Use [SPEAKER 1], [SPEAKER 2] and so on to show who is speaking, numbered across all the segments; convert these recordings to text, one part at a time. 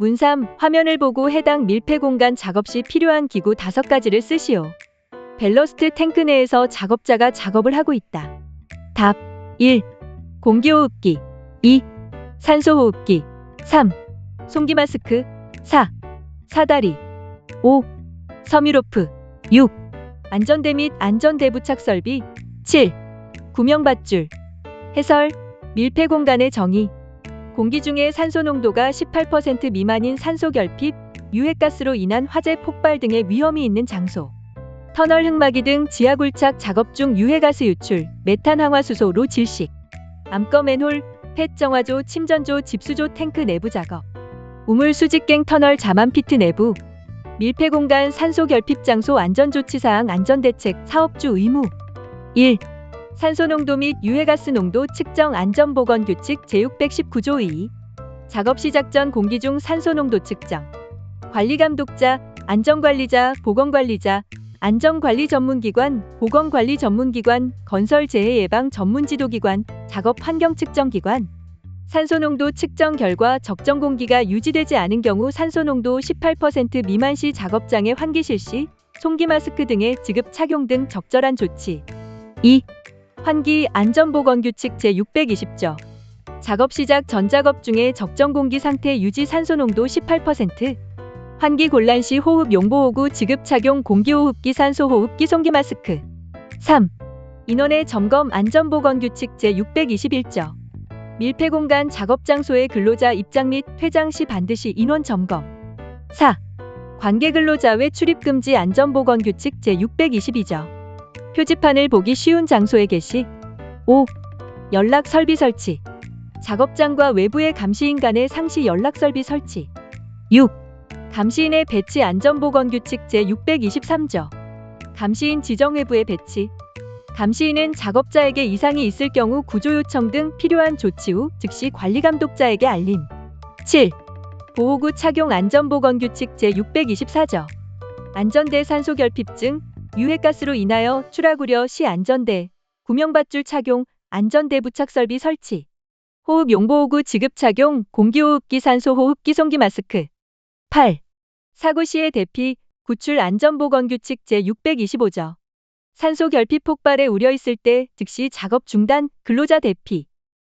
[SPEAKER 1] 문삼 화면을 보고 해당 밀폐 공간 작업 시 필요한 기구 5가지를 쓰시오. 벨러스트 탱크 내에서 작업자가 작업을 하고 있다. 답 1. 공기호흡기 2. 산소호흡기 3. 송기 마스크 4. 사다리 5. 섬유로프 6. 안전대 및 안전대 부착 설비 7. 구명밧줄 해설 밀폐 공간의 정의 공기 중의 산소 농도가 18% 미만인 산소 결핍, 유해가스로 인한 화재 폭발 등의 위험이 있는 장소. 터널 흙막이 등 지하 굴착 작업 중 유해가스 유출, 메탄 항화수소로 질식. 암꺼 맨홀, 펫 정화조, 침전조, 집수조 탱크 내부 작업. 우물 수직갱 터널 자만 피트 내부. 밀폐 공간 산소 결핍 장소 안전 조치 사항 안전 대책 사업주 의무. 1. 산소 농도 및 유해가스 농도 측정 안전보건 규칙 제619조 2. 작업 시작 전 공기 중 산소 농도 측정. 관리 감독자, 안전관리자, 보건관리자, 안전관리 전문기관, 보건관리 전문기관, 건설 재해 예방 전문지도기관, 작업 환경 측정 기관. 산소 농도 측정 결과 적정 공기가 유지되지 않은 경우 산소 농도 18% 미만 시 작업장의 환기 실시, 송기 마스크 등의 지급 착용 등 적절한 조치. 2. 환기 안전보건규칙 제620조. 작업 시작 전 작업 중에 적정 공기 상태 유지 산소 농도 18% 환기 곤란 시 호흡 용보호구 지급 착용 공기호흡기 산소호흡기 송기 마스크. 3. 인원의 점검 안전보건규칙 제621조. 밀폐 공간 작업 장소의 근로자 입장 및 퇴장 시 반드시 인원 점검. 4. 관계 근로자 외 출입 금지 안전보건규칙 제622조 표지판을 보기 쉬운 장소에 게시. 5. 연락 설비 설치. 작업장과 외부의 감시인 간의 상시 연락 설비 설치. 6. 감시인의 배치 안전보건규칙 제623조. 감시인 지정 외부의 배치. 감시인은 작업자에게 이상이 있을 경우 구조 요청 등 필요한 조치 후 즉시 관리 감독자에게 알림. 7. 보호구 착용 안전보건규칙 제624조. 안전대 산소 결핍증, 유해가스로 인하여 우려 시 안전대, 구명밧줄 착용, 안전대 부착 설비 설치, 호흡 용보호구 지급 착용, 공기호흡기 산소 호흡기 송기 마스크. 8. 사고 시의 대피, 구출 안전보건규칙 제625조. 산소 결핍 폭발의 우려 있을 때 즉시 작업 중단, 근로자 대피.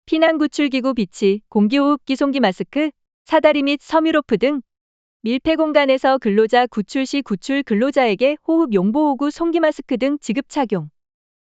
[SPEAKER 1] 피난 구출기구 비치, 공기호흡기 송기 마스크, 사다리 및 섬유로프 등 밀폐 공간에서 근로자 구출 시 구출 근로자에게 호흡 용보호구 송기 마스크 등 지급 착용.